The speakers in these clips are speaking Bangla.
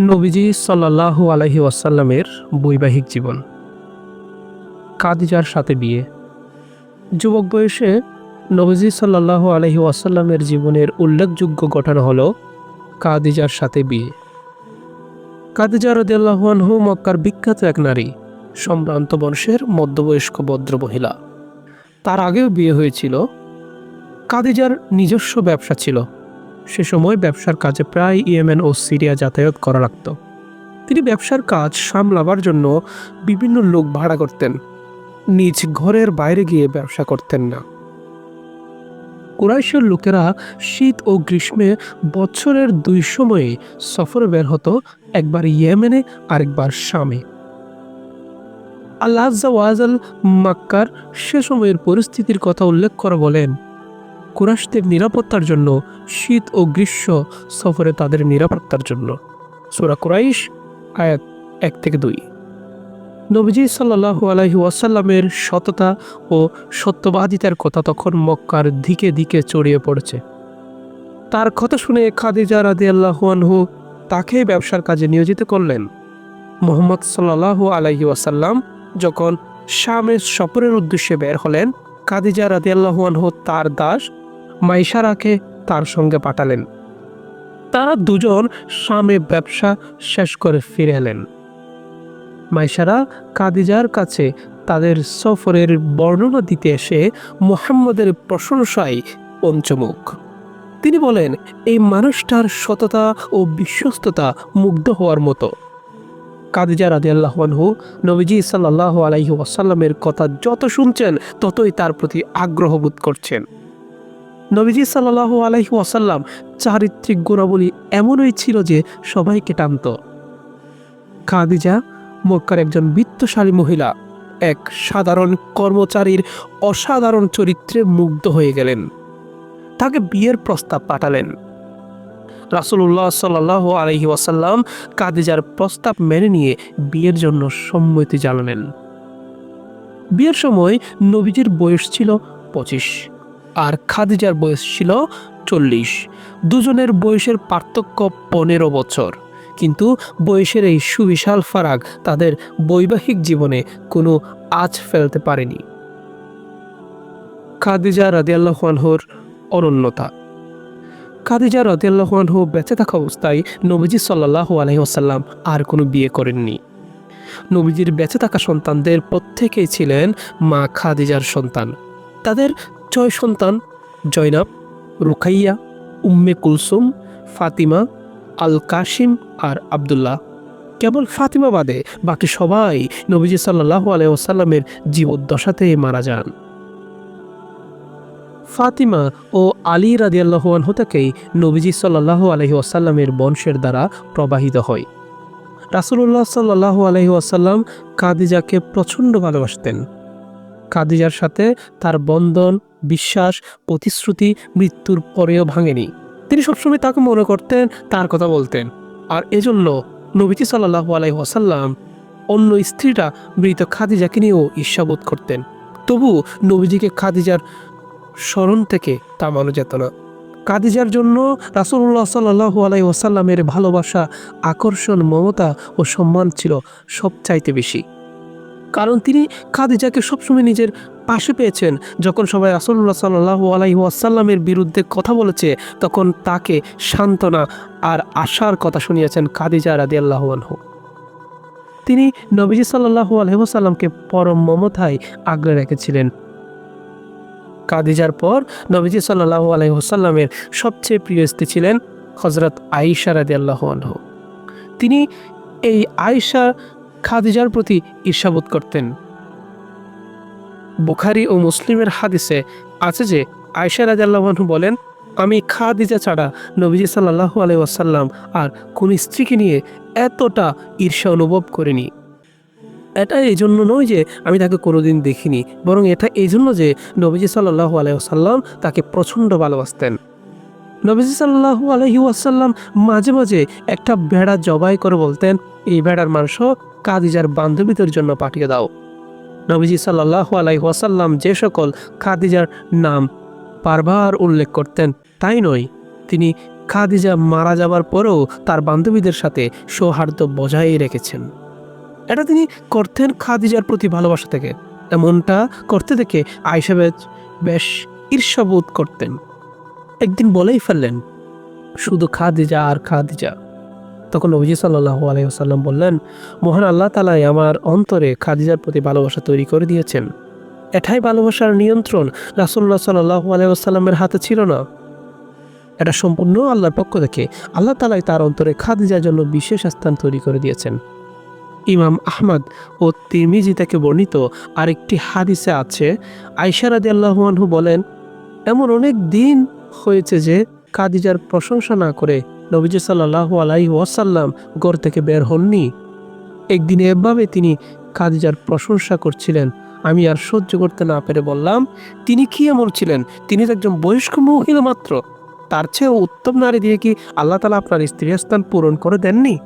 নবীজি সাল্লাহ আলহি ওয়াসাল্লামের বৈবাহিক জীবন। কাদিজার সাথে বিয়ে। যুবক বয়সে নবীজি সাল্লাহ আলহি ওয়াসাল্লামের জীবনের উল্লেখযোগ্য ঘটনা হল কাদিজার সাথে বিয়ে। কাদিজা রদিয়াল্লাহু মক্কার বিখ্যাত এক নারী, সম্ভ্রান্ত বংশের মধ্যবয়স্ক ভদ্র মহিলা। তার আগেও বিয়ে হয়েছিল। কাদিজার নিজস্ব ব্যবসা ছিল। সে সময় ব্যবসার কাজে প্রায় ইয়েমেন ও সিরিয়া যাতায়াত করা লাগত। তিনি ব্যবসার কাজ সামলাবার জন্য বিভিন্ন লোক ভাড়া করতেন, নিজ ঘরের বাইরে গিয়ে ব্যবসা করতেন না। কুরাইশের লোকেরা শীত ও গ্রীষ্মে বছরের দুই সময়ে সফরে বের হতো, একবার ইয়েমেনে, আরেকবার শামে। আল্লাহ মাক্কার সে সময়ের পরিস্থিতির কথা উল্লেখ করে বলেন কুরাশদের নিরাপত্তার জন্য, শীত ও গ্রীষ্ম সফরে তাদের নিরাপত্তার জন্য। সুরা কুরাইশ, আয়াত এক থেকে দুই। নবীজি সাল্লাহু আলহি ওয়াসাল্লামের সততা ও সত্যবাদিতার কথা তখন মক্কার দিকে দিকে ছড়িয়ে পড়েছে। তার কথা শুনে খাদিজা রাদি আল্লাহুয়ানহু তাকে ব্যবসার কাজে নিয়োজিত করলেন। মোহাম্মদ সাল্লাহু আলহি ওয়াসাল্লাম যখন শামের সফরের উদ্দেশ্যে বের হলেন, খাদিজা রাদি আল্লাহুয়ানহু তার দাস মাইশারাকে তার সঙ্গে পাঠালেন। তারা দুজন স্বামী ব্যবসা শেষ করে ফিরে এলেন। মাইশারা কাদিজার কাছে তাদের সফরের বর্ণনা দিতে এসে মোহাম্মদের প্রশংসায় পঞ্চমুখ। তিনি বলেন, এই মানুষটার সততা ও বিশ্বস্ততা মুগ্ধ হওয়ার মতো। কাদিজা রাজি আল্লাহনহু নবীজি সাল্লাহ আলাইহি ওয়াসাল্লামের কথা যত শুনছেন, ততই তার প্রতি আগ্রহ বোধ করছেন। নবীজি সাল্লাহ আলাইহি ওয়াসাল্লাম চারিত্রিক গুণাবলী এমনই ছিল যে সবাইকে টানত। খাদিজা, মক্কার একজন বিত্তশালী মহিলা, এক সাধারণ কর্মচারীর অসাধারণ চরিত্রে মুগ্ধ হয়ে গেলেন। তাকে বিয়ের প্রস্তাব পাঠালেন। রাসুল্লাহ সাল্লাহ আলহি ওয়াসাল্লাম কাদিজার প্রস্তাব মেনে নিয়ে বিয়ের জন্য সম্মতি জানালেন। বিয়ের সময় নবীজির বয়স ছিল পঁচিশ। আর খাদিজার বয়স ছিল চল্লিশ। দুজনের বয়সের পার্থক্য পনেরো বছর। কিন্তু বয়সের এই সুবিশাল ফারাক তাদের বৈবাহিক জীবনে কোনো আজ ফেলতে পারেনি। খাদিজা রাদিয়াল্লাহানহর অনন্যতা। খাদিজা রাদিয়াল্লাহানহু বেঁচে থাকা অবস্থায় নবীজি সাল্লাহ আলহিহাসাল্লাম আর কোনো বিয়ে করেননি। নবীজির বেঁচে থাকা সন্তানদের প্রত্যেকেই ছিলেন মা খাদিজার সন্তান। তাদের ছয় সন্তান, জয়নাব রুখাইয়া উম্মে কুলসুম, ফাতিমা আল কাশিম আর আবদুল্লাহ। কেবল ফাতিমা বাদে বাকি সবাই নবীজি সাল্লাহ আলহামের জীবদ্দশাতে মারা যান। ফাতিমা ও আলী রাদিয়াল্লাহান হতাকেই নবীজি সাল্লাহ আলহি আসাল্লামের বংশের দ্বারা প্রবাহিত হয়। রাসুল্লাহ সাল্লাহ আলহি আসাল্লাম কাদিজাকে প্রচণ্ড ভালোবাসতেন। কাদিজার সাথে তার বন্ধন বিশ্বাস, প্রতিশ্রুতি, মৃত্যুর পরেও ভাঙেনি। তিনি সবসময় তাকে মনে করতেন, তার কথা বলতেন। আর এজন্য নবীজি সাল্লাহ আলাই ওয়াসাল্লাম অন্য স্ত্রীরা মৃত খাদিজাকে নিয়েও ঈর্ষাবোধ করতেন। তবু নবীজিকে খাদিজার স্মরণ থেকে তামানো যেত না। কাদিজার জন্য রাসুল্লাহ সাল্লাহ আলাই ওয়াসাল্লামের ভালোবাসা, আকর্ষণ, মমতা ও সম্মান ছিল সবচাইতে বেশি। কারণ তিনি খাদিজাকে সবসময় নিজের পাশে পেয়েছেন। যখন সবাই রাসুল্লাহ সাল্লাহ আলাইহি আসাল্লামের বিরুদ্ধে কথা বলেছে, তখন তাকে সান্ত্বনা আর আশার কথা শুনিয়েছেন খাদিজা রাদি আল্লাহনহু তিনি নবীজি সাল্লাহু আলহিহাসাল্লামকে পরম মমতায় আগলে রেখেছিলেন। কাদিজার পর নবীজি সাল্লাহু আলহিহাসাল্লামের সবচেয়ে প্রিয় স্ত্রী ছিলেন হজরত আইসা রাদি আল্লাহনহু তিনি এই আয়েশা খাদিজার প্রতি ঈর্ষাবোধ করতেন। বুখারি ও মুসলিমের হাদিসে আছে যে আয়সা রাজাল্লাহু বলেন, আমি খাদিজা ছাড়া নবীজি সাল্লাহু আলাই ওয়াসাল্লাম আর কোন স্ত্রীকে নিয়ে এতটা ঈর্ষা অনুভব করিনি। এটা এই জন্য নয় যে আমি তাকে কোনোদিন দেখিনি, বরং এটা এই জন্য যে নবীজি সাল্লাহু আলাইসাল্লাম তাকে প্রচণ্ড ভালোবাসতেন। নবীজি সাল্লাহু আলহি ওয়াসাল্লাম মাঝে মাঝে একটা ভেড়া জবাই করে বলতেন, এই ভেড়ার মাংস কাদিজার বান্ধবীদের জন্য পাঠিয়ে দাও। নবীজি সাল্লাহ আলাই ওয়াসাল্লাম যে সকল খাদিজার নাম বারবার উল্লেখ করতেন, তাই নয়, তিনি খাদিজা মারা যাবার পরেও তার বান্ধবীদের সাথে সৌহার্দ্য বজায় রেখেছেন। এটা তিনি করতেন খাদিজার প্রতি ভালোবাসা থেকে। এমনটা করতে দেখে আয়সা বেশ ঈর্ষাবোধ করতেন। একদিন বলেই ফেললেন, শুধু খাদিজা আর খাদিজা তখন নবীজি সাল্লাহ আলাইসাল্লাম বললেন, মহান আল্লাহ তালাই আমার অন্তরে খাদিজার প্রতি ভালোবাসা তৈরি করে দিয়েছেন। এটাই ভালোবাসার নিয়ন্ত্রণ। রাসুল্লাহ সাল্লাহ আলাইসাল্লামের হাতে ছিল না। এটা সম্পূর্ণ আল্লাহর পক্ষ থেকে। আল্লাহ তালাই তার অন্তরে খাদিজার জন্য বিশেষ স্থান তৈরি করে দিয়েছেন। ইমাম আহমদ ও তিরমিজি থেকে বর্ণিত আরেকটি হাদিসে আছে আইসারাদি আল্লাহনহু বলেন, এমন অনেক দিন হয়েছে যে খাদিজার প্রশংসা না করে নবীজি সাল্লাহ আলাই ওয়াসাল্লাম গড় থেকে বের হননি। একদিন এভাবে তিনি খাদিজার প্রশংসা করছিলেন। আমি আর সহ্য করতে না পেরে বললাম, তিনি কি এমন ছিলেন? তিনি তো একজন বয়স্ক মহিলা মাত্র। তার চেয়ে উত্তম নারী দিয়ে কি আল্লাহ তালা আপনার স্ত্রীর স্থান পূরণ করে দেননি?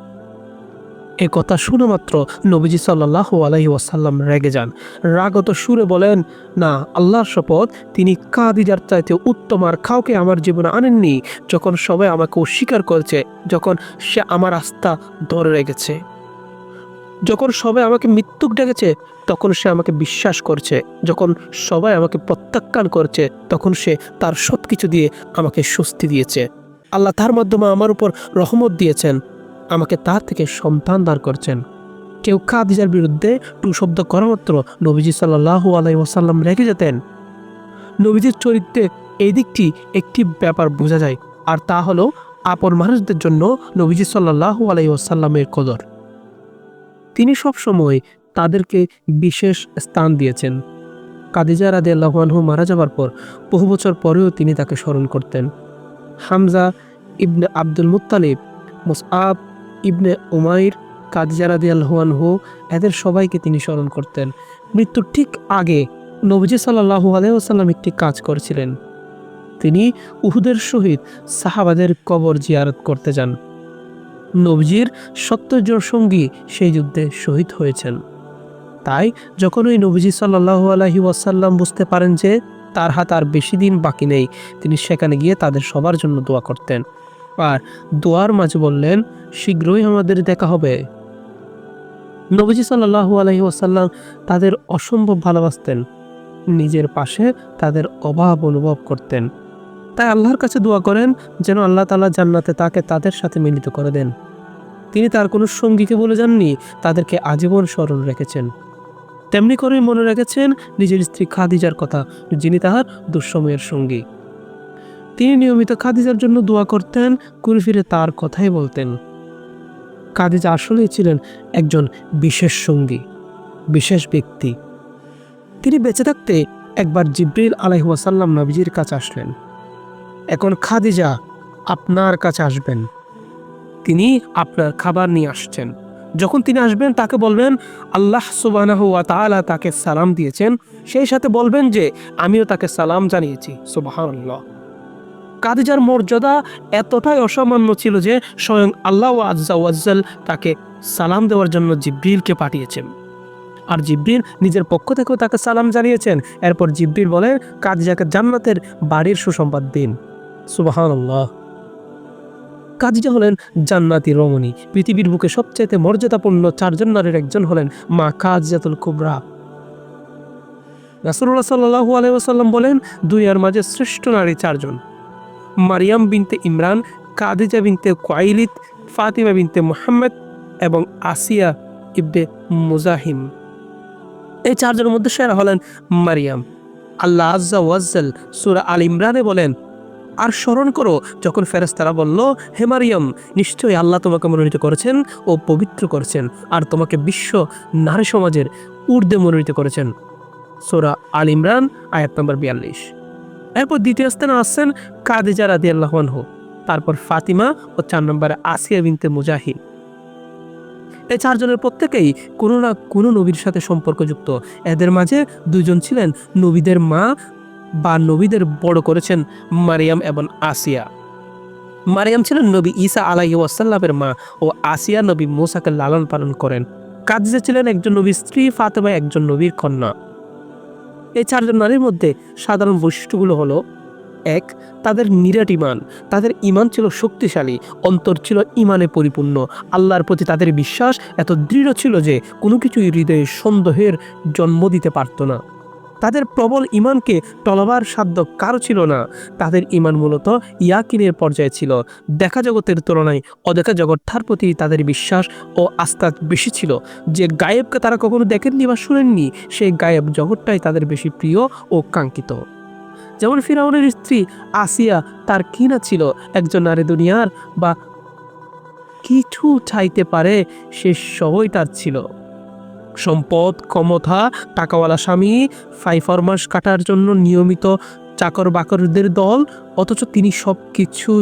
এ কথা শুনে মাত্র নবীজি সাল্লাহ আলহি ওয়াসাল্লাম রেগে যান। রাগত সুরে বলেন, না, আল্লাহর শপথ, তিনি কাদিজার চাইতে উত্তম আর কাউকে আমার জীবনে আনেননি, যখন সবাই আমাকে অস্বীকার করেছে, যখন সে আমার আস্থা ধরে রেখেছে। যখন সবাই আমাকে মৃত্যুক ডেকেছে, তখন সে আমাকে বিশ্বাস করছে। যখন সবাই আমাকে প্রত্যাখ্যান করছে, তখন সে তার সব কিছু দিয়ে আমাকে স্বস্তি দিয়েছে। আল্লাহ তার মাধ্যমে আমার উপর রহমত দিয়েছেন। আমাকে তার থেকে সন্তান দান করছেন। কেউ খাদিজার বিরুদ্ধে টু শব্দ করা মাত্র নবীজি সাল্লাহ আলাই ওসাল্লাম রেখে যেতেন। নবীজির চরিত্রে এই দিকটি একটি ব্যাপার বোঝা যায়, আর তা হলো আপন মানুষদের জন্য নবীজি সাল্লাহ আলাই ওসাল্লামের কদর। তিনি সবসময় তাদেরকে বিশেষ স্থান দিয়েছেন। কাদিজা রাদে আল্লাহানহু মারা যাবার পর বহু বছর পরেও তিনি তাকে স্মরণ করতেন। Hamza ibn Abdul Muttalib, Musab ibn Umair Khadija রাদি আল্লাহানহু এদের সবাইকে তিনি স্মরণ করতেন। মৃত্যুর ঠিক আগে নবজি সাল্লাহু আলহাম একটি কাজ করেছিলেন। তিনি উহুদের সহিত সাহাবাদের কবর জিয়ারত করতে যান। নবজির সত্তর জন সঙ্গী সেই যুদ্ধে শহীদ হয়েছেন। তাই যখন ওই নবজি সাল্লাহু আলহি ওয়াসাল্লাম বুঝতে পারেন যে তার হাত আর বেশি দিন বাকি নেই, তিনি সেখানে গিয়ে তাদের সবার জন্য দোয়া করতেন। আর দোয়ার মাঝে বললেন, শীঘ্রই আমাদের দেখা হবে। নবজি সাল্লাহু আলহি ওয়াসাল্লাম তাদের অসম্ভব ভালোবাসতেন। নিজের পাশে তাদের অভাব অনুভব করতেন। তাই আল্লাহর কাছে দোয়া করেন যেন আল্লাহ তালা জান্নাতে তাকে তাদের সাথে মিলিত করে দেন। তিনি তার কোনো সঙ্গীকে বলে যাননি, তাদেরকে আজীবন স্মরণ রেখেছেন। তেমনি করে মনে রেখেছেন, নিজের স্ত্রী খাদিজার কথা, যিনি তাহার দুঃসময়ের সঙ্গী। তিনি নিয়মিত খাদিজার জন্য দোয়া করতেন ঘুরে ফিরে তার কথাই বলতেন। খাদিজা আসলেই ছিলেন একজন বিশেষ সঙ্গী, বিশেষ ব্যক্তি। তিনি বেঁচে থাকতে একবার জিব্রিল আলাইহাসাল্লাম নবীজির কাছে আসলেন। এখন খাদিজা আপনার কাছে আসবেন। তিনি আপনার খাবার নিয়ে আসছেন। যখন তিনি আসবেন, তাকে বলবেন, আল্লাহ তাআলা তাকে সালাম দিয়েছেন। সেই সাথে বলবেন যে, আমিও তাকে সালাম জানিয়েছি। সুবহানাল্লাহ। কাদিজার মর্যাদা এতটাই অসামান্য ছিল যে স্বয়ং আল্লাহ আজ্জা ওয়াজ্জাল তাকে সালাম দেওয়ার জন্য জিব্রিলকে পাঠিয়েছেন। আর জিব্রিল নিজের পক্ষ থেকেও তাকে সালাম জানিয়েছেন। এরপর জিব্রিল বলেন কাদিজাকে জান্নাতের বাড়ির সুসংবাদ দিন। সুবাহান্লাহ কাদিজা হলেন জান্নাতি রমণী। পৃথিবীর বুকে সবচাইতে মর্যাদাপূর্ণ চারজন নারীর একজন হলেন মা কাজিয়াতুল কুবরা। রাসুল্লাহ সাল্লাহু আলাইসাল্লাম বলেন দুইয়ার মাঝে শ্রেষ্ঠ নারী চারজন। মারিয়াম বিনতে ইমরান, কাদিজা বিনতে কোয়াইলিত ফাতিমা বিনতে মোহাম্মদ এবং আসিয়া ইবনে মুজাহিম। এই চারজনের মধ্যে সেরা হলেন মারিয়াম। আল্লাহ আজ্জা ওয়াজ্জাল সুরা আল ইমরানে বলেন, আর স্মরণ করো, যখন ফেরেস্তারা বলল, হে মারিয়াম, নিশ্চয়ই আল্লাহ তোমাকে মনোনীত করেছেন ও পবিত্র করেছেন, আর তোমাকে বিশ্ব নারী সমাজের ঊর্ধ্বে মনোনীত করেছেন সোরা আল ইমরান, আয়াত নম্বর বিয়াল্লিশ। এরপর দ্বিতীয় স্থানে আসছেন কাদিজা রাদি আল্লাহনহু তারপর ফাতিমা ও চার নম্বরে আসিয়া বিনতে মুজাহিদ। এই চারজনের প্রত্যেকেই কোনো না কোনো নবীর সাথে সম্পর্কযুক্ত। এদের মাঝে দুজন ছিলেন নবীদের মা বা নবীদের বড় করেছেন মারিয়াম এবং আসিয়া। মারিয়াম ছিলেন নবী ঈসা আলাহি ওয়াসাল্লামের মা ও আসিয়া নবী মোসাকে লালন পালন করেন। কাদিজা ছিলেন একজন নবীর স্ত্রী, ফাতেমা একজন নবীর কন্যা। এই চারজন নারীর মধ্যে সাধারণ বৈশিষ্ট্যগুলো হলো, এক, তাদের নিরাট ইমান তাদের ইমান ছিল শক্তিশালী, অন্তর ছিল ইমানে পরিপূর্ণ। আল্লাহর প্রতি তাদের বিশ্বাস এত দৃঢ় ছিল যে কোনো কিছুই হৃদয়ে সন্দেহের জন্ম দিতে পারত না। তাদের প্রবল ইমানকে টলবার সাধ্য কারও ছিল না। তাদের ইমান মূলত ইয়াকিনের পর্যায়ে ছিল। দেখা জগতের তুলনায় অদেখা জগৎটার প্রতি তাদের বিশ্বাস ও আস্থা বেশি ছিল। যে গায়েবকে তারা কখনো দেখেননি বা শুনেননি, সেই গায়েব জগৎটাই তাদের বেশি প্রিয় ও কাঙ্ক্ষিত। যেমন ফিরাউনের স্ত্রী আসিয়া তার কি না ছিল, একজন নারী দুনিয়ার বা কিছু চাইতে পারে, সে সবই তার ছিল। সম্পদ, ক্ষমতা, টাকাওয়ালা স্বামী ফাইফার মাস কাটার জন্য নিয়মিত চাকর বাকরদের দল, অথচ তিনি সব কিছু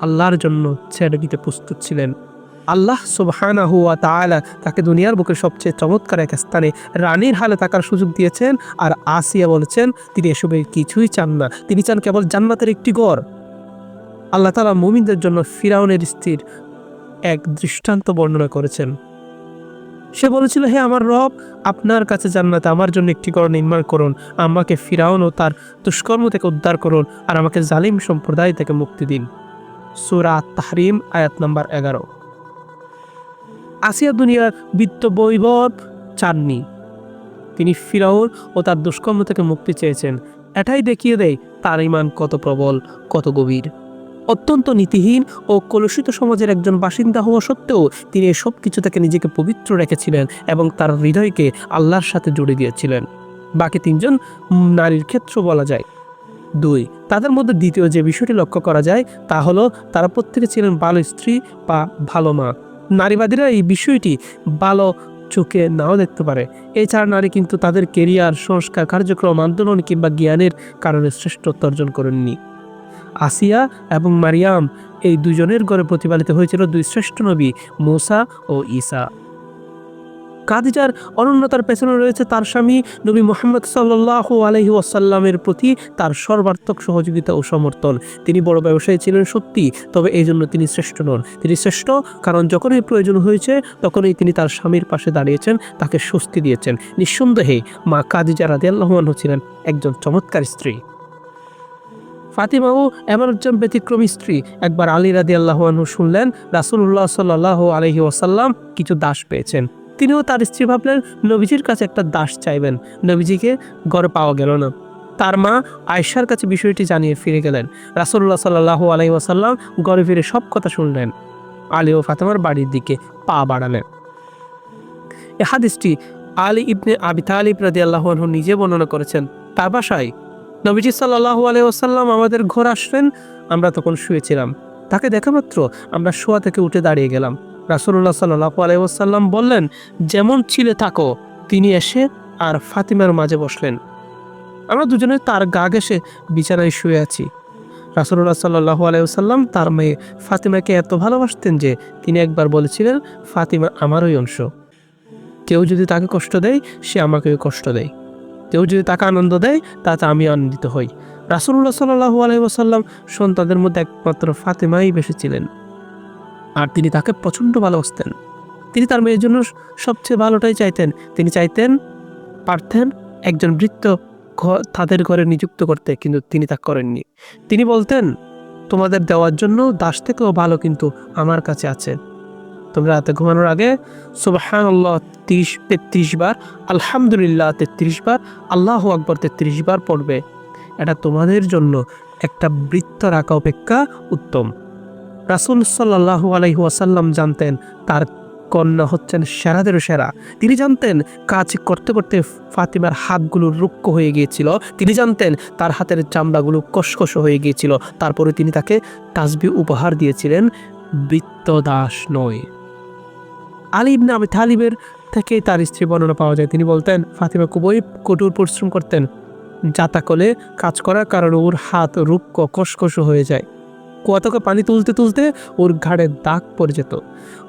আল্লাহর জন্য ছেড়ে দিতে প্রস্তুত ছিলেন। আল্লাহ সুবহানা হুয়া তাআলা তাকে দুনিয়ার বুকে সবচেয়ে চমৎকার এক স্থানে রানীর হালে থাকার সুযোগ দিয়েছেন আর আসিয়া বলেছেন, তিনি এসবের কিছুই চান না। তিনি চান কেবল জান্নাতের একটি গড় আল্লাহ তালা মুমিনদের জন্য ফিরাউনের স্ত্রীর এক দৃষ্টান্ত বর্ণনা করেছেন। সে বলেছিল, হে আমার রব, আপনার কাছে জান্নাতে, আমার জন্য একটি ঘর নির্মাণ করুন। আমাকে ফিরাউন ও তার দুষ্কর্ম থেকে উদ্ধার করুন আর আমাকে জালিম সম্প্রদায় থেকে মুক্তি দিন। সুরা তাহরিম আয়াত নাম্বার এগারো। আসিয়া দুনিয়ার বিত্ত বৈভব চাননি। তিনি ফিরাউন ও তার দুষ্কর্ম থেকে মুক্তি চেয়েছেন। এটাই দেখিয়ে দেয় তার ইমান কত প্রবল, কত গভীর। অত্যন্ত নীতিহীন ও কলুষিত সমাজের একজন বাসিন্দা হওয়া সত্ত্বেও তিনি এসব কিছু থেকে নিজেকে পবিত্র রেখেছিলেন এবং তার হৃদয়কে আল্লাহর সাথে জুড়ে দিয়েছিলেন। বাকি তিনজন নারীর ক্ষেত্র বলা যায়। দুই, তাদের মধ্যে দ্বিতীয় যে বিষয়টি লক্ষ্য করা যায় তা হলো তারা প্রত্যেকে ছিলেন ভালো স্ত্রী বা ভালো মা। নারীবাদীরা এই বিষয়টি ভালো চোখে নাও দেখতে পারে। এছাড়া নারী কিন্তু তাদের কেরিয়ার, সংস্কার, কার্যক্রম, আন্দোলন কিংবা জ্ঞানের কারণে শ্রেষ্ঠত্ব অর্জন করেননি। আসিয়া এবং মারিয়াম, এই দুজনের ঘরে প্রতিপালিত হয়েছিল দুই শ্রেষ্ঠ নবী, মোসা ও ঈসা। কাদিজার অনন্যতার পেছনে রয়েছে তার স্বামী নবী মোহাম্মদ সাল্লাহ আলহি ওয়াসাল্লামের প্রতি তার সর্বাত্মক সহযোগিতা ও সমর্থন। তিনি বড় ব্যবসায়ী ছিলেন সত্যি, তবে এই জন্য তিনি শ্রেষ্ঠ নন। তিনি শ্রেষ্ঠ কারণ যখনই প্রয়োজন হয়েছে, তখনই তিনি তার স্বামীর পাশে দাঁড়িয়েছেন, তাকে স্বস্তি দিয়েছেন। নিঃসন্দেহে মা কাদিজা রাদিয়াল্লাহমানহ ছিলেন একজন চমৎকার স্ত্রী। ফাতিমাও এমন একজন ব্যতিক্রমী স্ত্রী। একবার আলী রাদি আল্লাহানহু শুনলেন রাসুল্লাহ সাল্লাহ আলহি ওসাল্লাম কিছু দাস পেয়েছেন। তিনিও তার স্ত্রী ভাবলেন, নবীজির কাছে একটা দাস চাইবেন। নবীজিকে ঘরে পাওয়া গেল না। তার মা আয়সার কাছে বিষয়টি জানিয়ে ফিরে গেলেন। রাসুল্লাহ সাল্লাহ আলহি ওসাল্লাম ঘরে ফিরে সব কথা শুনলেন। আলী ও ফাতেমার বাড়ির দিকে পা বাড়ালেন। এ হাদিসটি আলী ইবনে আবি তালিব রাদি আল্লাহনহু নিজে বর্ণনা করেছেন। তার বাসায় নবীজি সাল্লাহু আলাইসাল্লাম আমাদের ঘর আসলেন, আমরা তখন শুয়েছিলাম। তাকে দেখা মাত্র আমরা শোয়া থেকে উঠে দাঁড়িয়ে গেলাম। রাসুল্লাহ সাল্লাহু আলাইসাল্লাম বললেন, যেমন ছিলে থাকো। তিনি এসে আর ফাতিমার মাঝে বসলেন। আমরা দুজনে তার গা ঘেসে বিছানায় শুয়ে আছি। রাসুল্লাহ সাল্লাহু আলাইসাল্লাম তার মেয়ে ফাতিমাকে এত ভালোবাসতেন যে তিনি একবার বলেছিলেন, ফাতিমা আমারই অংশ। কেউ যদি তাকে কষ্ট দেয়, সে আমাকেও কষ্ট দেয়। কেউ যদি তাকে আনন্দ দেয় তাতে আমি আনন্দিত হই। রাসুল্লাহ সাল্লাহু আলহিবাসাল্লাম সন্তানদের মধ্যে একমাত্র ফাতেমাই বেশি ছিলেন। আর তিনি তাকে প্রচণ্ড ভালোবাসতেন। তিনি তার মেয়ের জন্য সবচেয়ে ভালোটাই চাইতেন। তিনি চাইতেন, পারতেন একজন বৃত্ত তাদের ঘরে নিযুক্ত করতে, কিন্তু তিনি তা করেননি। তিনি বলতেন, তোমাদের দেওয়ার জন্য দাস থেকেও ভালো কিন্তু আমার কাছে আছে। তোমরা রাতে ঘুমানোর আগে সুবাহান আল্লাহ তিরিশ, তেত্রিশ বার, আলহামদুলিল্লাহ তেত্রিশ বার, আল্লাহ আকবর তেত্রিশ বার পড়বে। এটা তোমাদের জন্য একটা বৃত্ত রাখা অপেক্ষা উত্তম। রাসুল সাল্লাহ আলাইহু আসাল্লাম জানতেন, তার কন্যা হচ্ছেন সেরাদেরও সেরা। তিনি জানতেন, কাজ করতে করতে ফাতিমার হাতগুলো রুক্ষ হয়ে গিয়েছিল। তিনি জানতেন, তার হাতের চামড়াগুলো কষকষ হয়ে গিয়েছিল। তারপরে তিনি তাকে তাসবি উপহার দিয়েছিলেন বৃত্ত দাস নয়। আলী ইবনে আবি তালিবের থেকে তার স্ত্রী বর্ণনা পাওয়া যায়। তিনি বলতেন, ফাতিমা খুবই কঠোর পরিশ্রম করতেন। যাতাকলে কাজ করার কারণে ওর হাত রুক্ষ কষকষ হয়ে যায়। কুয়া থেকে পানি তুলতে তুলতে ওর ঘাড়ে দাগ পড়ে যেত।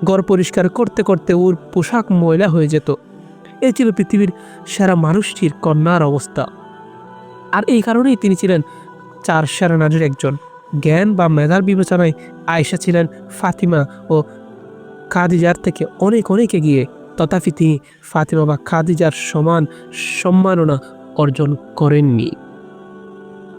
ঘর পরিষ্কার করতে করতে ওর পোশাক ময়লা হয়ে যেত। এই ছিল পৃথিবীর সেরা মানুষটির কন্যার অবস্থা। আর এই কারণেই তিনি ছিলেন চার সেরা নারীর একজন। জ্ঞান বা মেধার বিবেচনায় আয়েশা ছিলেন ফাতিমা ও খাদিজার থেকে অনেক অনেকে গিয়ে তথাপি তিনি ফাতেমা বা খাদিজার সমান সম্মাননা অর্জন করেননি।